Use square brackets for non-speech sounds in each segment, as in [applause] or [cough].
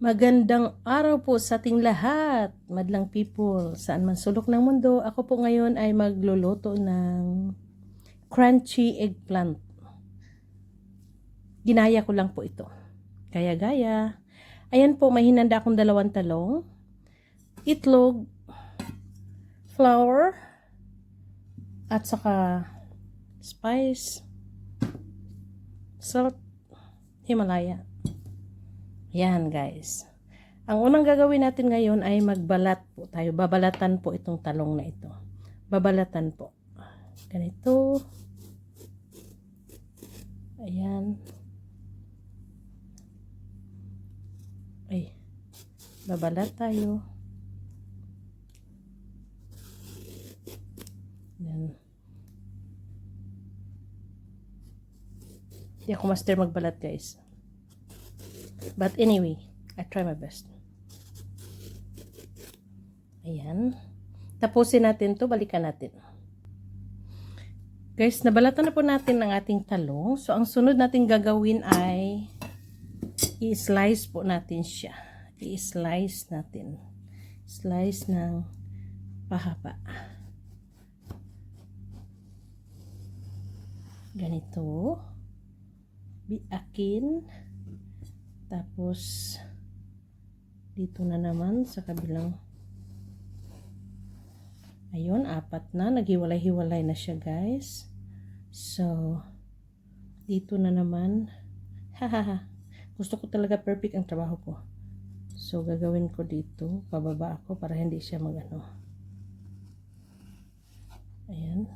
Magandang araw po sa ating lahat, madlang people, saan man sulok ng mundo. Ako po ngayon ay magluluto ng crunchy eggplant. Ginaya ko lang po ito. Gaya-gaya. Ayan po, may hinanda akong dalawang talong, itlog, flour, at saka spice, salt, Himalaya. Yan guys. Ang unang gagawin natin ngayon ay magbalat po tayo. Babalatan po itong talong na ito. Babalatan po. Ganito. Ayan. Ay. Babalat tayo. Yan. Hindi ako master magbalat guys. But anyway, I try my best. Ayan. Tapusin natin to balikan natin. Guys, nabalatan na po natin ang ating talong. So, ang sunod natin gagawin ay i-slice po natin siya. I-slice natin. Slice ng pahaba. Ganito. Biakin. Tapos, dito na naman sa kabilang. Ayun, apat na. Naghiwalay-hiwalay na siya, guys. So, dito na naman. [laughs] Hahaha. Gusto ko talaga perfect ang trabaho ko. So, gagawin ko dito. Pababa ako para hindi siya magano. Ayan.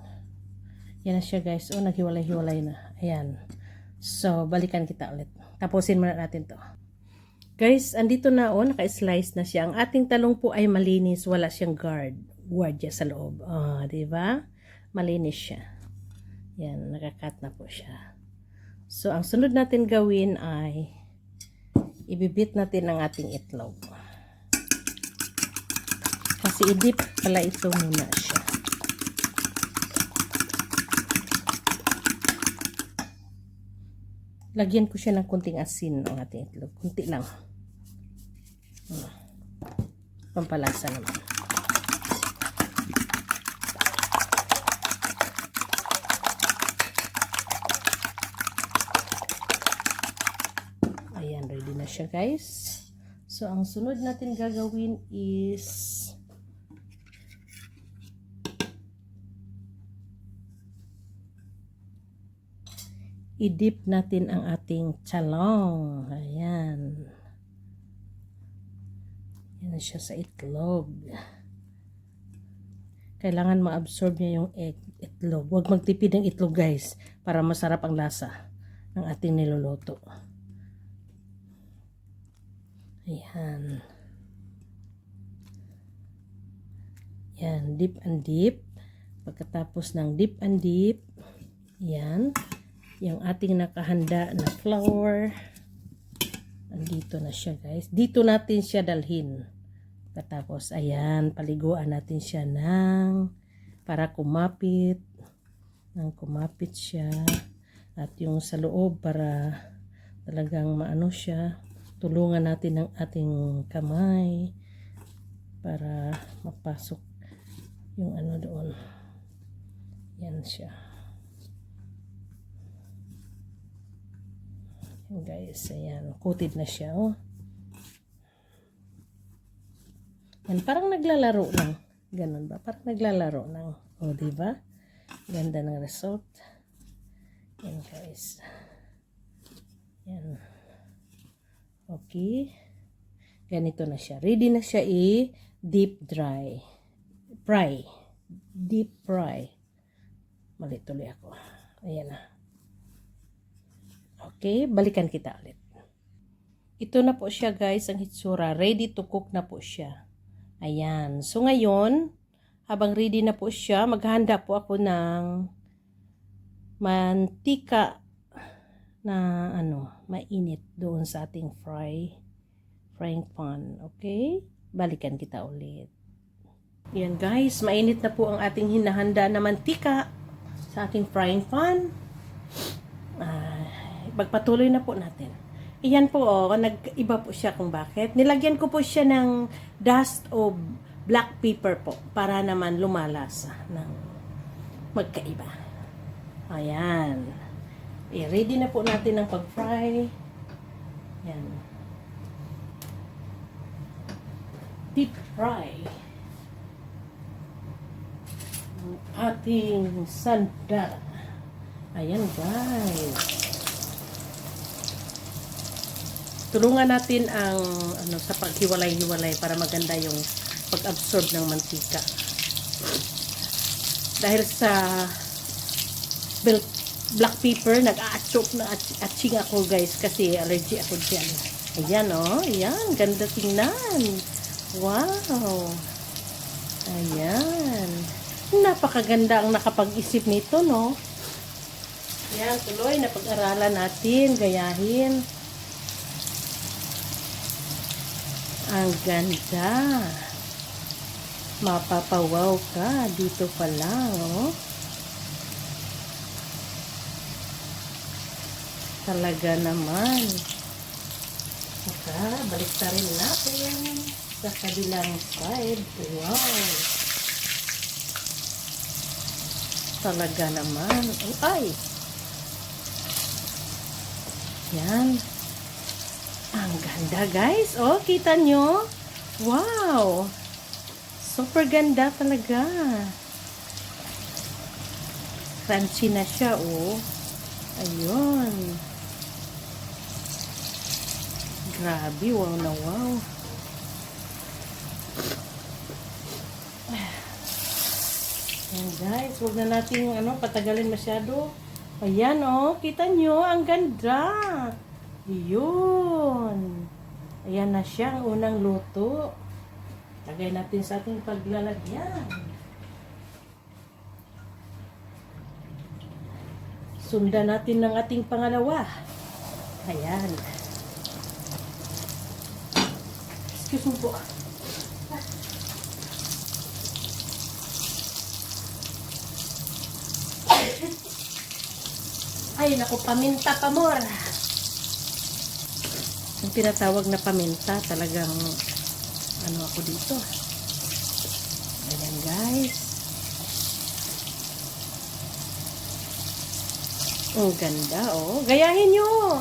Yan na siya, guys. Oh, naghiwalay-hiwalay na. Ayan. So, balikan kita ulit. Tapusin muna natin to. Guys, andito na oh, naka-slice na siya. Ang ating talong po ay malinis, wala siyang guard. Guardia sa loob. Oh, di ba? Malinis siya. Yan, nakakat na po siya. So, ang sunod natin gawin ay ibibit natin ang ating itlog. Kasi idip pala ito muna siya. Lagyan ko siya ng kunting asin ang ating itlog. Kunti lang. Hmm. Pampalasa naman. Ayan, ready na siya guys. So, ang sunod natin gagawin is i-dip natin ang ating chalong. Ayan. Yan siya sa itlog. Kailangan ma-absorb niya yung egg, itlog. Huwag magtipid ng itlog guys para masarap ang lasa ng ating niluluto. Ayan. Yan, dip and dip. Pagkatapos ng dip and dip, yan yung ating nakahanda na flour. Andito na siya guys. Dito natin siya dalhin. Katapos, ayan, paliguan natin siya ng para kumapit. Nang kumapit siya. At yung sa loob para talagang maano siya. Tulungan natin ng ating kamay para mapasok yung ano doon. Yan siya. Yan guys, ayan. Coated na siya, oh. Yan, parang naglalaro lang. Ganun ba? Parang naglalaro. O, oh, diba? Ganda ng result. Yan guys. Yan. Okay. Ganito na siya. Ready na siya i-deep dry. Fry. Deep fry. Mali tuloy ako. Ayan na. Okay, balikan kita ulit. Ito na po siya guys, ang hitsura. Ready to cook na po siya. Ayan. So ngayon, habang ready na po siya, maghahanda po ako ng mantika na ano, mainit doon sa ating fry frying pan. Okay? Balikan kita ulit. Yan guys, mainit na po ang ating hinahanda na mantika sa ating frying pan. Magpatuloy na po natin. Iyan po, oh, nag-iba po siya kung bakit. Nilagyan ko po siya ng dust of black pepper po para naman lumalasa ng magkaiba. Ayan. I-ready na po natin ang pag-fry. Yan. Deep fry. Ang ating sanda. Ayan guys. Tulungan natin ang ano sa paghiwalay-hiwalay para maganda yung pag-absorb ng mantika. Dahil sa black pepper, nag-a-chok na atching ako guys kasi allergy ako dyan. Ayan oh, ayan, ganda tingnan. Wow. Ayan. Napakaganda ang nakapag-isip nito, no? Ayan, tuloy, napag-aralan natin, gayahin. Ang ganda. Mapapawaw ka dito pa lang, oh. Talaga naman. Saka, balik rin natin sa kabilang side. Wow. Talaga naman. Oh, ay! Yan. Ganda, guys. Oh, kita nyo? Wow! Super ganda talaga. Crunchy na siya, oh. Ayun. Grabe, wow na wow. Ayan guys, huwag na natin ano, patagalin masyado. Ayan oh, kita nyo, ang ganda. Yun. Ayan na siya, ang unang luto. Lagay natin sa ating paglalagyan. Sundan natin ng ating pangalawa. Ayan. Excuse me po. Ay, naku, paminta pa more. Yung tinatawag na paminta, talagang ano ako dito. Ayan guys. Ang ganda, oh. Gayahin nyo.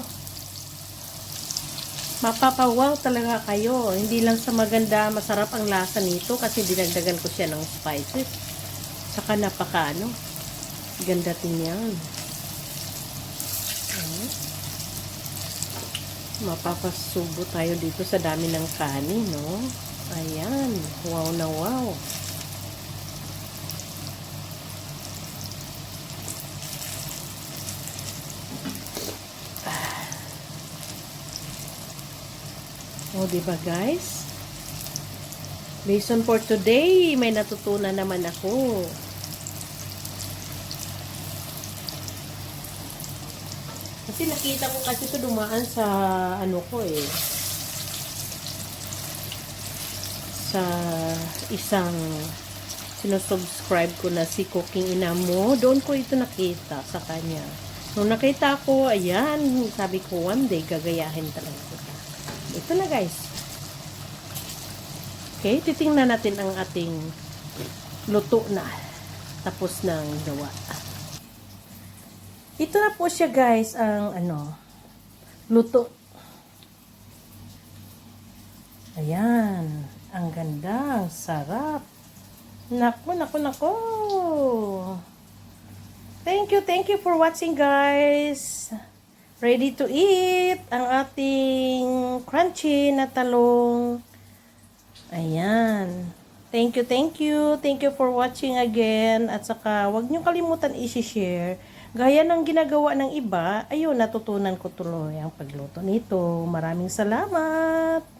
Mapapawaw talaga kayo. Hindi lang sa maganda, masarap ang lasa nito kasi dinagdagan ko siya ng spices. Saka napaka, ano, ganda tingnan. Oh. Mapapasubo tayo dito sa dami ng kanin, no? Ayan. Wow na wow. O, di ba guys? Lesson for today, may natutunan naman ako. Kasi nakita ko kasi ito dumaan sa ano ko eh. Sa isang sinusubscribe ko na si Cooking Inamo. Doon ko ito nakita sa kanya. Nung nakita ko, ayan, sabi ko one day gagayahin talaga kita. Ito na guys. Okay, titingnan natin ang ating luto na. Tapos ng gawa. Ito na po siya guys, ang ano, luto. Ayan, ang ganda, ang sarap. Naku, naku, naku. Thank you, thank you for watching guys. Ready to eat ang ating crunchy na talong. Ayan. Thank you, thank you. Thank you for watching again. At saka, wag niyo kalimutan i-share. Gaya ng ginagawa ng iba, ayun, natutunan ko tuloy ang pagluto nito. Maraming salamat.